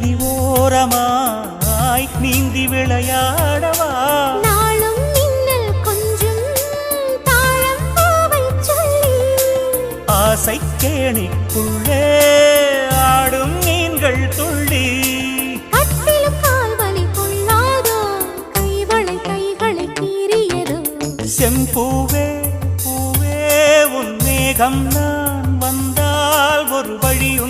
நதி ஓரமாய் நீந்தி விளையாடவா? நாளும் மின்னல் கொஞ்சும் ஆசை கேணிக்குள்ளே ஆடும் மீன்கள் துள்ளி. செம்பூவே பூவே உன் மேகம் நான் வந்தால் ஒரு வழி உண்டோ